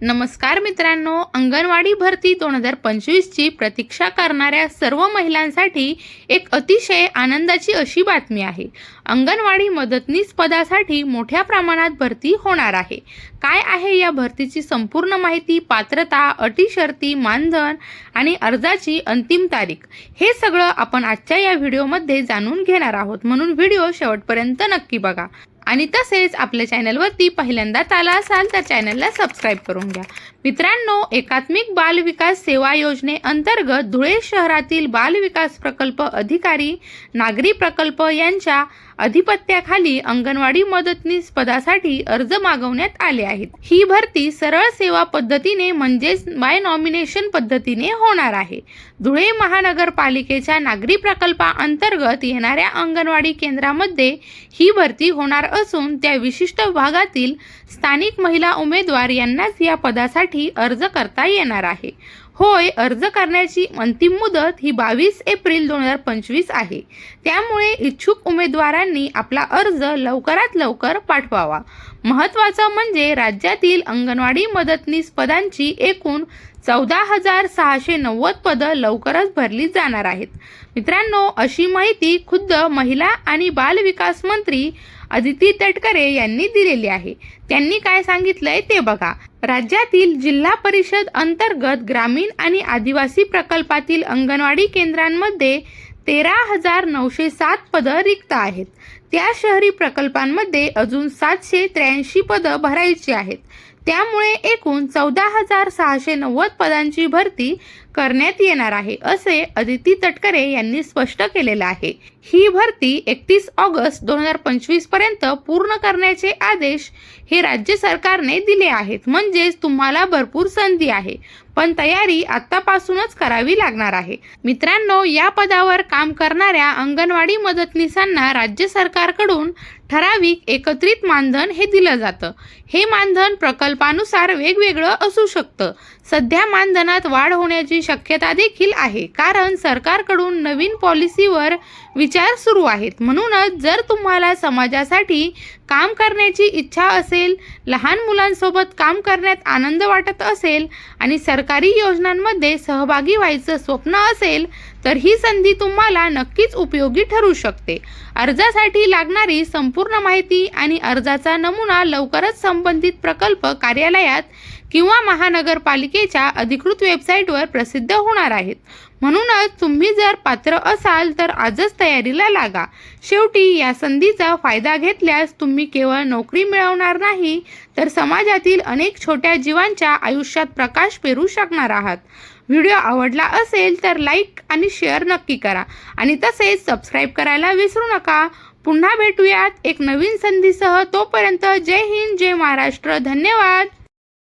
नमस्कार मित्रांनो अंगणवाडी भरती दोन हजार पंचवीसची प्रतीक्षा करणाऱ्या सर्व महिलांसाठी एक अतिशय आनंदाची अशी बातमी आहे. अंगणवाडी मदतनीस पदासाठी मोठ्या प्रमाणात भरती होणार आहे. काय आहे या भरतीची संपूर्ण माहिती पात्रता अटी शर्ती मानधन आणि अर्जाची अंतिम तारीख हे सगळं आपण आजच्या या व्हिडिओमध्ये जाणून घेणार आहोत. म्हणून व्हिडिओ शेवटपर्यंत नक्की बघा. आणि तसेच आपल्या चॅनलवरती पहिल्यांदाच आला असाल तर चॅनलला सबस्क्राईब करून घ्या. मित्रांनो एकात्मिक बाल विकास सेवा योजनेअंतर्गत धुळे शहरातील बाल विकास प्रकल्प अधिकारी नागरी प्रकल्प यांच्या अधिपत्याखाली अंगणवाडी मदतनीस पदासाठी अर्ज मागवण्यात आले आहेत. ही भरती सरळ सेवा पद्धतीने म्हणजेच बाय नॉमिनेशन पद्धतीने होणार आहे. धुळे महानगरपालिकेच्या नागरी प्रकल्पाअंतर्गत येणाऱ्या अंगणवाडी केंद्रामध्ये ही भरती होणार असून त्या विशिष्ट भागातील स्थानिक महिला उमेदवार यांनाच या पदासाठी अर्ज करता येणार आहे. होय अर्ज करण्याची अंतिम मुदत ही बावीस एप्रिल दोन हजार पंचवीस आहे. त्यामुळे इच्छुक उमेदवारांनी आपला अर्ज लवकरात लवकर पाठवावा. महत्त्वाचं म्हणजे राज्यातील अंगणवाडी मदतनीस पदांची एकूण चौदा हजार सहाशे नव्वद पदं लवकरच भरली जाणार आहेत. मित्रांनो अशी माहिती खुद्द महिला आणि बालविकास मंत्री अदिती तटकरे यांनी दिलेली आहे. त्यांनी काय सांगितलंय ते बघा. राज्यातील जिल्हा परिषद अंतर्गत ग्रामीण आणि आदिवासी प्रकल्पातील अंगणवाडी केंद्रांमध्ये तेरा हजार नऊशे सात पदं रिक्त आहेत. त्या शहरी प्रकल्पांमध्ये अजून सातशे त्र्याऐंशी पदं भरायची आहेत. त्यामुळे एकूण चौदा हजार सहाशे नव्वद पदांची भरती करण्यात येणार आहे असे अदिती तटकरे यांनी स्पष्ट केलेलं आहे. ही भरती एकतीस ऑगस्ट दोन हजार पंचवीसपर्यंत पूर्ण करण्याचे आदेश हे राज्य सरकारने दिले आहेत. म्हणजेच तुम्हाला भरपूर संधी आहे. पण तयारी आतापासूनच करावी लागणार आहे. मित्रांनो या पदावर काम करणाऱ्या अंगणवाडी मदतनीसांना राज्य सरकारकडून ठराविक एकत्रित मानधन हे दिलं जातं. हे मानधन प्रकल्पानुसार वेगवेगळं असू शकतं. सध्या मानधनात वाढ होण्याची शक्यता देखील आहे कारण सरकारकडून नवीन पॉलिसीवर विचार सुरू आहेत. म्हणूनच जर तुम्हाला समाजासाठी काम करण्याची इच्छा असेल लहान मुलांसोबत काम करण्यात आनंद वाटत असेल आणि सरकारी योजनांमध्ये सहभागी व्हायचं स्वप्न असेल तर ही संधी तुम्हाला नक्कीच उपयोगी ठरू शकते. अर्जासाठी लागणारी संप संपूर्ण माहिती आणि अर्जाचा नमुना लवकरच संबंधित प्रकल्प कार्यालयात किंवा महानगरपालिकेच्या अधिकृत वेबसाईटवर प्रसिद्ध होणार आहेत. म्हणूनच तुम्ही जर पात्र असाल तर आजच तयारीला लागा. शेवटी या संधीचा फायदा घेतल्यास तुम्ही केवळ नोकरी मिळवणार नाही तर समाजातील अनेक छोट्या जीवांच्या आयुष्यात प्रकाश पेरू शकणार आहात. व्हिडिओ आवडला असेल तर लाईक आणि शेअर नक्की करा. आणि तसेच सबस्क्राईब करायला विसरू नका. पुन्हा भेटूयात एक नवीन संधीसह. तोपर्यंत जय हिंद जय महाराष्ट्र. धन्यवाद.